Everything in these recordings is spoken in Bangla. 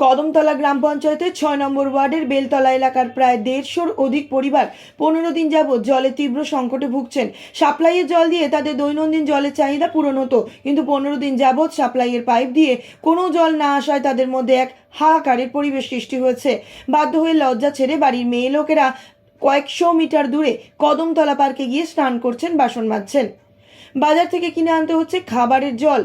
কদমতলা গ্রাম পঞ্চায়েতের ছয় নম্বর ওয়ার্ডের বেলতলা এলাকার প্রায় দেড়শোর অধিক পরিবার পনেরো দিন যাবৎ জলে তীব্র সংকটে ভুগছেন। সাপ্লাইয়ের জল দিয়ে তাদের দৈনন্দিন জলের চাহিদা পূরণ হতো, কিন্তু পনেরো দিন যাবৎ সাপ্লাইয়ের পাইপ দিয়ে কোনো জল না আসায় তাদের মধ্যে এক হাহাকারের পরিবেশ সৃষ্টি হয়েছে। বাধ্য হয়ে লজ্জা ছেড়ে বাড়ির মেয়ে লোকেরা কয়েকশো মিটার দূরে কদমতলা পার্কে গিয়ে স্নান করছেন, বাসন মাজছেন। বাজার থেকে কিনে আনতে হচ্ছে খাবারের জল।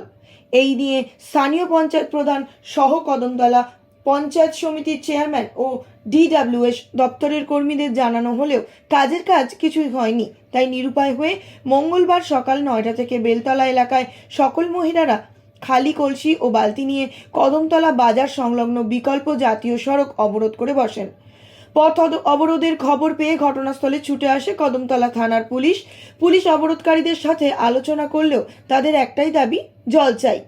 এই নিয়ে স্থানীয় পঞ্চায়েত প্রধান সহ কদমতলা পঞ্চায়েত সমিতির চেয়ারম্যান ও ডিডাব্লিউএস দপ্তরের কর্মীদের জানানো হলেও কাজের কাজ কিছুই হয়নি। তাই নিরুপায় হয়ে মঙ্গলবার সকাল নয়টা থেকে বেলতলা এলাকায় সকল মহিলারা খালি কলসি ও বালতি নিয়ে কদমতলা বাজার সংলগ্ন বিকল্প জাতীয় সড়ক অবরোধ করে বসেন। পথ অবরোধের খবর পেয়ে ঘটনাস্থলে ছুটে আসে কদমতলা থানার পুলিশ। পুলিশ অবরোধকারীদের সাথে আলোচনা করলেও তাদের একটাই দাবি, জল চাই।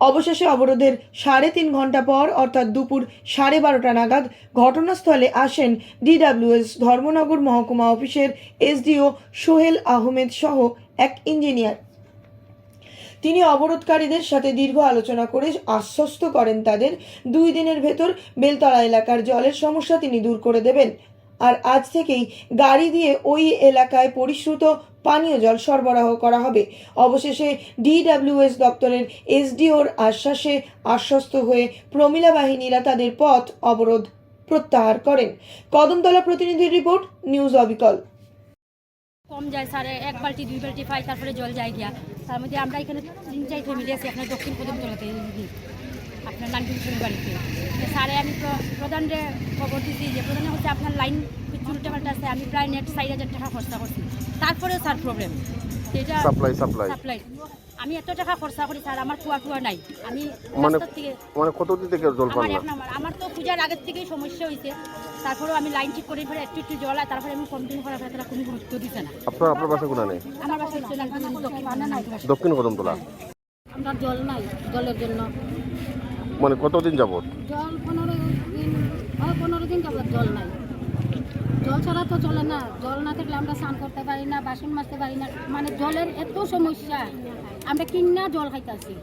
অবশেষে অবরোধের সাড়ে তিন ঘণ্টা পর, অর্থাৎ দুপুর সাড়ে বারোটা নাগাদ, ঘটনাস্থলে আসেন ডিডাব্লিউএস ধর্মনগর মহকুমা অফিসের এসডিও সোহেল আহমেদ সহ এক ইঞ্জিনিয়ার। তিনি অবরোধকারীদের সাথে দীর্ঘ আলোচনা করে আশ্বস্ত করেন তাদের দুই দিনের ভেতর বেলতলা এলাকার জলের সমস্যা তিনি দূর করে দেবেন। আর আজ থেকেই গাড়ি দিয়ে ওই এলাকায় পরিশ্রুত পানীয় জল সরবরাহ করা হবে। অবশেষে ডিডাব্লিউএস দপ্তরের এসডিওর আশ্বাসে আশ্বস্ত হয়ে প্রমিলা বাহিনীরা তাদের পথ অবরোধ প্রত্যাহার করেন। কদমতলা প্রতিনিধির রিপোর্ট, নিউজ অবিকল। কম যায়, স্যার। এক বালতি, দুই বালতি পাই, তারপরে জল যায় গিয়া। তার মধ্যে আমরা এখানে তিন চার ফ্যামিলি আছি আপনার দক্ষিণ কদমতলাতে আপনার নানকিন বাড়িতে। স্যারে আমি প্র- প্রধানরে খবর দিচ্ছি যে প্রধানে হচ্ছে আপনার লাইন কিছু উল্টে পাল্টা আছে আমি প্রায় নেট চার হাজার টাকা খরচা করছি। তারপরেও স্যার প্রবলেম সেটা সাপ্লাই সাপ্লাই সাপ্লাই আমি এত টাকা খরচা করি স্যার আমার কুয়া টুয়া নাই। আমি মানে মানে কতদিন থেকে জল পান আমার তো পূজার আগের থেকেই সমস্যা হয়েছে তারপরেও আমি লাইন ঠিক করে ফেলে একটু একটু জল হয় তারপরে আমি কমপ্লেন করার পরে তারা কোনো গুরুত্ব দিচ্ছে না। আপনার আপনার বাসা কোনা নেই আমার বাসা হচ্ছে দক্ষিণ দক্ষিণ কদমতলা? আমরা জল নাই জলের জন্য। মানে কতদিন যাবত জল পনেরো দিন হয় পনেরো দিন যাবত জল নাই। জল ছাড়া তো চলে না। জল না থাকলে আমরা স্নান করতে পারি না বাসন মাজতে পারি না। মানে জলের এত সমস্যা। আমরা কিনা জল খাইতেছি।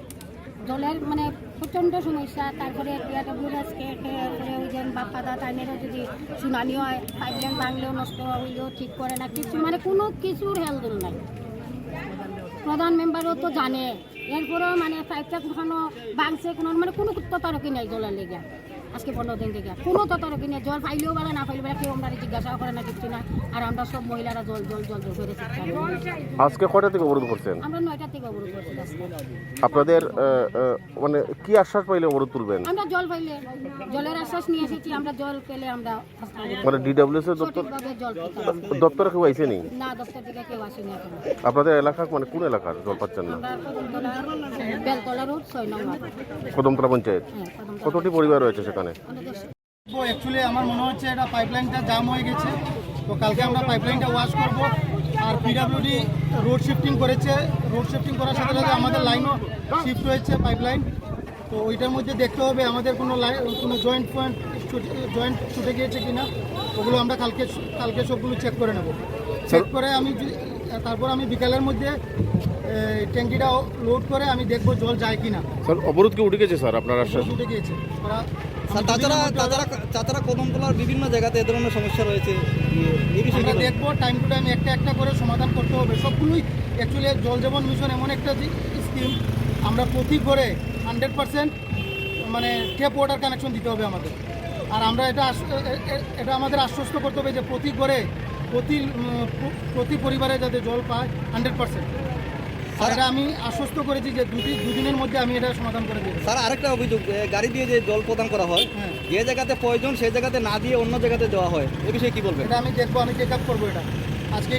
জলের মানে প্রচণ্ড সমস্যা, তারপরে ডিআরডব্লিউএসকে তারপরে ওই যে বাপ্পা দা টাইমেরও যদি শুনানি হয় পাইপলাইন ভাঙলেও নষ্ট হইলেও ঠিক করে না, কিছু মানে কোনো কিছুর হেলদুল নাই। প্রধান মেম্বারও তো জানে, এরপরেও মানে পাইপটা কোনো ভাঙছে কোনো মানে কোনো তদারকি নাই জলের লেগে। আজকে পনেরো দিন থেকে কোনো ততারকি নেই জল পাইলেও বলে না পাইলেও বলে কেউ আমরা জিজ্ঞাসাও করে না কিছু না। আর আমরা সব মহিলারা জল জল জল জল করে আজকে কয়টা থেকে অবরোধ করছেন? আমরা নয়টা থেকে অবরোধ করছি আপনাদের মানে কি আশ্বাস পাইলে অবরোধ তুলবেন? আমরা জল পাইলে জলের আশ্বাস নিয়ে এসেছি আমরা জল পেলে আমরা মানে ডিডাব্লিউএস এর দপ্তর দপ্তরে কেউ আইসে নি? না দপ্তর থেকে কেউ আসেনি আপনাদের এলাকা মানে কোন এলাকার জল পাচ্ছেন না? বেলতলা রোড ছয় নম্বর কদমতলা পঞ্চায়েত। হ্যাঁ কতটি পরিবার রয়েছে সেখানে? অ্যাকচুয়ালি আমার মনে হচ্ছে এটা পাইপলাইনটা জাম হয়ে গেছে। তো কালকে আমরা পাইপলাইনটা ওয়াশ করব। আর পিডাব্লিউডি রোড শিফটিং করেছে। রোড শিফটিং করার সাথে সাথে আমাদের লাইনও শিফট হয়েছে পাইপলাইন তো ওইটার মধ্যে দেখতে হবে আমাদের কোনো লাইন কোনো জয়েন্ট পয়েন্ট জয়েন্ট ছুটে গিয়েছে কিনা। ওগুলো আমরা কালকে কালকে সবগুলো চেক করে নেব। চেক করে আমি তারপর আমি বিকালের মধ্যে ট্যাঙ্কিটা লোড করে আমি দেখব জল যায় কিনা। স্যার অবরোধ কি উঠে গেছে স্যার আপনার আশ্বাস? ছুটে গিয়েছে ওরা স্যার তাছাড়া তাছাড়া তাছাড়া কদমতলার বিভিন্ন জায়গাতে এ ধরনের সমস্যা রয়েছে। এই বিষয়ে আমরা দেখব টাইম টু টাইম একটা একটা করে সমাধান করতে হবে। সবগুলোই অ্যাকচুয়ালি জল জীবন মিশন এমন একটা স্কিম আমরা প্রতি ঘরে হান্ড্রেড পার্সেন্ট মানে টেপ ওয়াটার কানেকশন দিতে হবে আমাদের। আর আমরা এটা এটা আমাদের আশ্বস্ত করতে হবে যে প্রতি ঘরে প্রতি প্রতি পরিবারে যাতে জল পায় হান্ড্রেড পার্সেন্ট এটা আমি আশ্বস্ত করেছি যে দুদিন দুদিনের মধ্যে আমি এটা সমাধান করে দেবো। স্যার আরেকটা অভিযোগ গাড়ি দিয়ে যে জল প্রদান করা হয় হ্যাঁ। যে জায়গাতে প্রয়োজন সেই জায়গাতে না দিয়ে অন্য জায়গাতে দেওয়া হয় এ বিষয়ে কি বলবেন? এটা আমি দেখব আমি চেক আপ করব এটা। আজকে